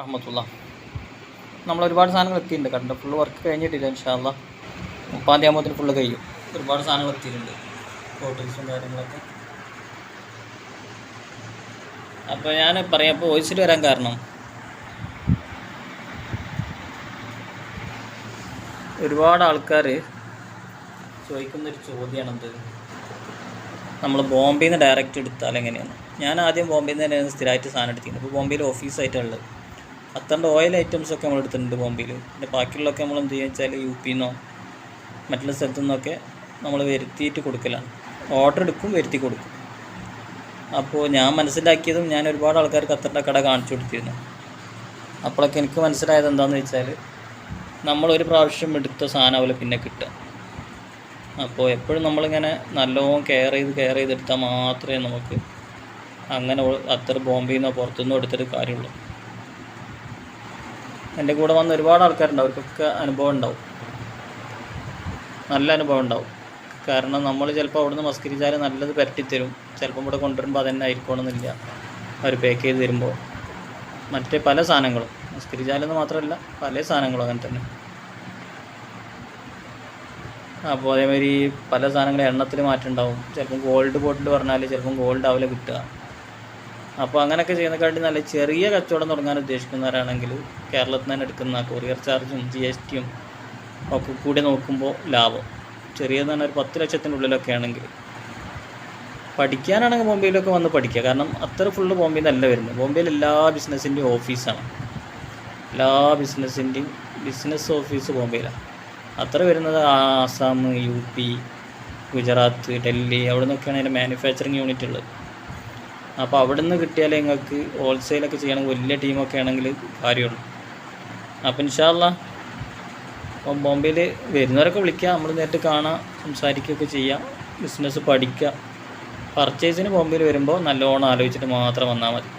റഹ്മത്തുള്ള. നമ്മൾ ഒരുപാട് സാധനങ്ങൾ എത്തിയിട്ടുണ്ട് കണ്ട? ഫുള്ള് വർക്ക് കഴിഞ്ഞിട്ടില്ല ഇൻഷാല്ല മുപ്പാം തീയതി ഫുള്ള് കഴിയും. ഒരുപാട് സാധനങ്ങൾ എത്തിയിട്ടുണ്ട്. ഫോട്ടോസും കാര്യങ്ങളൊക്കെ. അപ്പോൾ ഞാൻ പറയാം അപ്പോൾ വോയിസിൽ വരാൻ കാരണം. ഒരുപാട് ആൾക്കാർ ചോദിക്കുന്നൊരു ചോദ്യമാണെന്ത് നമ്മൾ ബോംബെയിൽ നിന്ന് ഡയറക്റ്റ് എടുത്താൽ എങ്ങനെയാണ് ഞാൻ ആദ്യം ബോംബെയിൽ നിന്ന് തന്നെയാണ് സ്ഥിരമായിട്ട് സാധനം എടുത്തിരുന്നത് അപ്പോൾ ബോംബെയിൽ ഓഫീസായിട്ടാണ് ഉള്ളത്. അത്തറിന്റെ ഓയിൽ ഐറ്റംസ് ഒക്കെ നമ്മൾ എടുത്തിട്ടുണ്ട് ബോംബെയിൽ പിന്നെ ബാക്കിയുള്ളതൊക്കെ നമ്മൾ എന്ത് ചെയ്യുക വെച്ചാൽ യു പിന്നോ മറ്റുള്ള സ്ഥലത്തു നിന്നൊക്കെ നമ്മൾ വരുത്തിയിട്ട് കൊടുക്കലാണ്. ഓർഡർ എടുക്കും വരുത്തി കൊടുക്കും. അപ്പോൾ ഞാൻ മനസ്സിലാക്കിയതും ഞാൻ ഒരുപാട് ആൾക്കാർക്ക് അത്തണ്ട കട കാണിച്ചു കൊടുത്തിരുന്നു. അപ്പോഴൊക്കെ എനിക്ക് മനസ്സിലായത് എന്താണെന്ന് വെച്ചാൽ നമ്മളൊരു പ്രാവശ്യം എടുത്ത സാധനം സാധനമാവില്ല പിന്നെ കിട്ടുക. അപ്പോൾ എപ്പോഴും നമ്മളിങ്ങനെ നല്ലോണം കെയർ ചെയ്ത് കെയർ ചെയ്തെടുത്താൽ മാത്രമേ നമുക്ക് അങ്ങനെ അത്ര ബോംബെയിൽ നിന്നോ പുറത്തുനിന്നോ എടുത്തിട്ട് കാര്യമുള്ളൂ. എന്റെ കൂടെ വന്ന ഒരുപാട് ആൾക്കാരുണ്ട്. അവർക്കൊക്കെ അനുഭവം ഉണ്ടാവും. നല്ല അനുഭവം ഉണ്ടാവും. കാരണം നമ്മൾ ചിലപ്പോൾ അവിടുന്ന് മസ്കരിച്ചാൽ നല്ലത് പരട്ടിത്തരും ചിലപ്പം ഇവിടെ കൊണ്ടുവരുമ്പോൾ അതന്നെ ആയിരിക്കണമെന്നില്ല അവർ പാക്ക് ചെയ്ത് തരുമ്പോൾ. മറ്റേ പല സാധനങ്ങളും. മസ്കരിച്ചാലെന്ന് മാത്രമല്ല പല സാധനങ്ങളും അങ്ങനെ തന്നെ. അപ്പോൾ അതേമാതിരി പല സാധനങ്ങളും എണ്ണത്തിൽ മാറ്റം ഉണ്ടാവും. ചിലപ്പം ഗോൾഡ് ബോട്ടിൽ പറഞ്ഞാൽ ചിലപ്പം ഗോൾഡ് ആവില്ല കിട്ടുക. അപ്പോൾ അങ്ങനെയൊക്കെ ചെയ്യുന്നതിനെക്കാട്ടി നല്ല ചെറിയ കച്ചവടം തുടങ്ങാൻ ഉദ്ദേശിക്കുന്നവരാണെങ്കിൽ കേരളത്തിൽ നിന്ന് എടുക്കുന്ന കൊറിയർ ചാർജും ജി എസ് ടിയും ഒക്കെ കൂടി നോക്കുമ്പോൾ ലാഭം. ചെറിയത് തന്നെ ഒരു പത്ത് ലക്ഷത്തിന്റെ ഉള്ളിലൊക്കെ ആണെങ്കിൽ പഠിക്കാനാണെങ്കിൽ ബോംബെയിലൊക്കെ വന്ന് പഠിക്കുക. കാരണം അത്ര ഫുള്ള് ബോംബെയിൽ നിന്നല്ല വരുന്നത്. ബോംബെയിൽ എല്ലാ ബിസിനസ്സിന്റെയും ഓഫീസാണ് എല്ലാ ബിസിനസ്സിന്റെയും ബിസിനസ് ഓഫീസ് ബോംബെയിലാണ്. അത്ര വരുന്നത് ആസാം യു പി ഗുജറാത്ത് ഡൽഹി അവിടെ നിന്നൊക്കെയാണ് അതിന്റെ മാനുഫാക്ചറിങ് യൂണിറ്റ് ഉള്ളത്. അപ്പോൾ അവിടെ നിന്ന് കിട്ടിയാലേ നിങ്ങൾക്ക് ഹോൾസെയിലൊക്കെ ചെയ്യണമെങ്കിൽ വലിയ ടീമൊക്കെ ആണെങ്കിൽ കാര്യമുള്ളൂ. അപ്പം ഇൻഷാല്ല അപ്പം ബോംബെയിൽ വരുന്നവരൊക്കെ വിളിക്കുക നമ്മൾ നേരിട്ട് കാണാം സംസാരിക്കുകയൊക്കെ ചെയ്യാം ബിസിനസ് പഠിക്കുക പർച്ചേസിന് ബോംബെയിൽ വരുമ്പോൾ നല്ലോണം ആലോചിച്ചിട്ട് മാത്രം വന്നാൽ മതി.